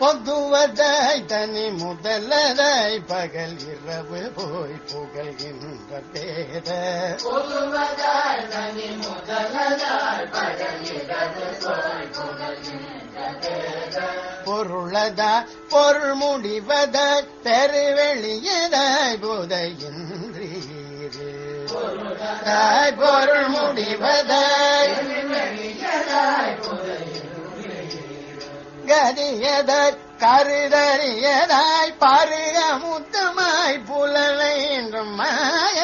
five, four, three, two, one. Happy. முன்னூத்தி நாற்பதாவது பொதுவதாய் தனி முதலதாய் பகல் இரவு போய் புகழ்கின்ற பேத பொருளதா பொருள் முடிவதாய் பெருவெளியதாய் புதையின்றீரு தாய் பொருள் முடிவதாய் கரியதாய் கருதறியதாய் பருக முத்தமாய் புலனை என்றும் மாய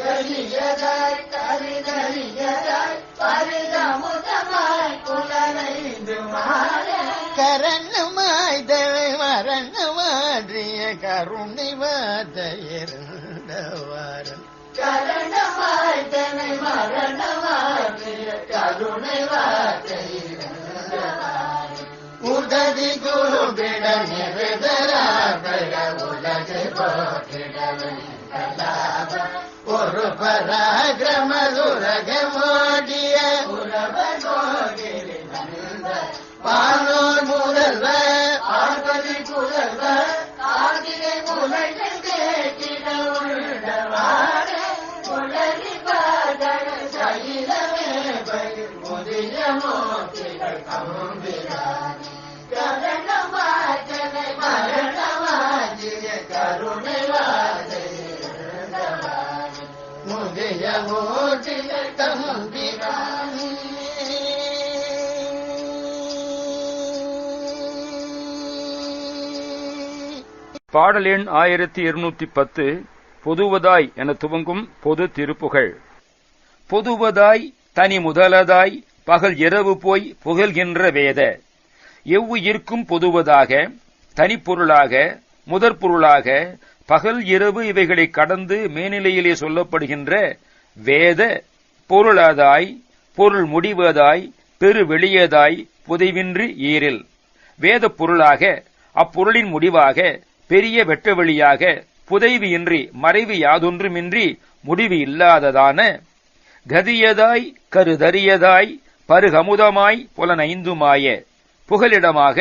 கரியதாய் கருதறியதாய் பருக முத்தமாய் புலனை என்றும் மாய கரண்ணுமாய் தலை மரணமாற்றிய கருணை வாத இருந்தவாரன் கரணமாய் தனை மரணமாற்றிய கருணை ஒரு பராக்கிரம துரகமோடிய பானோர் முதல்வ பார்வதி புதல்வ கார்த்திகை புலங்கள் கேட்டிட உள்ளவாட உலகி பாதக சகிலமே பயிர் முதிய மோக்கிகள் கம்பிரானி பாடல் எண் ஆயிரத்தி இருநூத்தி பத்து பொதுவதாய் என துவங்கும் பொது திருப்புகழ் பொதுவதாய் தனி முதலதாய் பகல் இரவு போய் புகழ்கின்ற வேத. எவ்வுயிர்க்கும் பொதுவதாக தனிப்பொருளாக முதற்பொருளாக பகல் இரவு இவைகளை கடந்து மேனிலையிலே சொல்லப்படுகின்ற வேத பொருளாதாய் பொருள் முடிவதாய் பெரு வெளியதாய் புதைவின்றி ஈரில். வேத பொருளாக அப்பொருளின் முடிவாக பெரிய வெட்டவெளியாக புதைவு இன்றி மறைவு யாதொன்றுமின்றி முடிவு இல்லாததான கதியதாய் கருதறியதாய் பருகமுதமாய் புலனைந்துமாய புகலிடமாக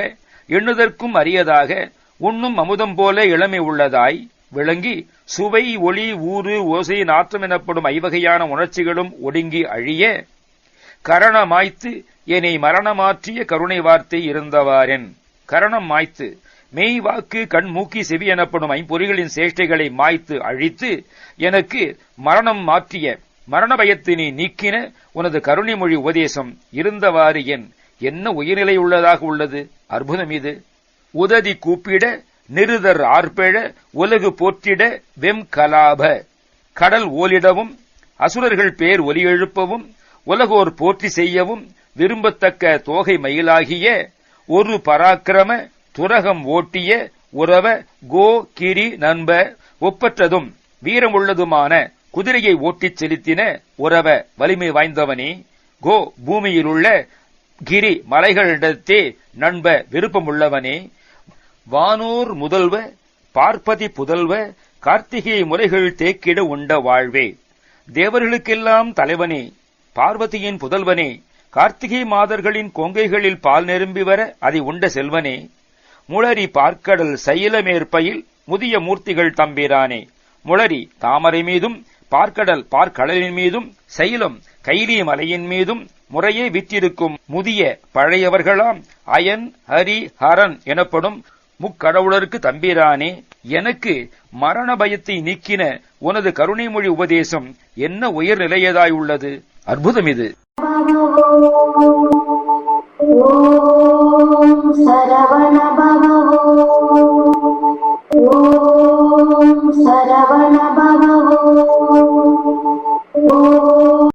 எண்ணுதற்கும் அரியதாக உண்ணும் அமுதம் போல இளமை உள்ளதாய் விளங்கி சுவை ஒளி ஊறு ஓசை நாற்றம் எனப்படும் ஐவகையான உணர்ச்சிகளும் ஒடுங்கி அழிய கரணமாய்த்து என்னை மரணமாற்றிய கருணை வார்த்தை இருந்தவாறென். கரணம் மாய்த்து மெய் வாக்கு கண் மூக்கி செவி எனப்படும் ஐம்பொறிகளின் சேஷ்டைகளை மாய்த்து அழித்து எனக்கு மரணம் மாற்றிய மரண பயத்தினை நீக்கின உனது கருணைமொழி உபதேசம் இருந்தவாறு என். என்ன உயர்நிலை உள்ளதாக உள்ளது? அற்புதம் இது. உததி கூப்பிட நிருதர் ஆர்ப்பெழ உலகு போற்றிட வெம் கலாப. கடல் ஓலிடவும் அசுரர்கள் பேர் ஒலி எழுப்பவும் உலகோர் போற்றி செய்யவும் விரும்பத்தக்க தோகை மயிலாகிய ஒரு பராக்கிரம துரகம் ஓட்டிய உறவ கோ கிரி நண்ப ஒப்பற்றதும் வீரமுள்ளதுமான குதிரையை ஓட்டிச் செலுத்தின உறவ வலிமை வாய்ந்தவனே. கோ பூமியிலுள்ள கிரி மலைகளிடத்தே நண்ப விருப்பமுள்ளவனே. வானூர் முதல்வ பார்ப்பதி புதல்வ கார்த்திகை முறைகள் தேக்கிட உண்ட வாழ்வே. தேவர்களுக்கெல்லாம் தலைவனே பார்வதியின் புதல்வனே. கார்த்திகை மாதர்களின் கொங்கைகளில் பால் நிரம்பி வர அதை உண்ட செல்வனே. முளரி பார்க்கடல் சைலமேற்பையில் முதிய மூர்த்திகள் தம்பிரானே. முளரி தாமரை மீதும் பார்க்கடல் பார்க்கடலின் மீதும் சைலம் கைலி மலையின் மீதும் முறையே விற்றிருக்கும் முதிய பழையவர்களாம் அயன் ஹரி ஹரன் எனப்படும் முக்கடவுளருக்கு தம்பிரானே. எனக்கு மரண பயத்தை நீக்கின உனது கருணைமொழி உபதேசம் என்ன உயர்நிலையதாய் உள்ளது? அற்புதம் இது. ஓம்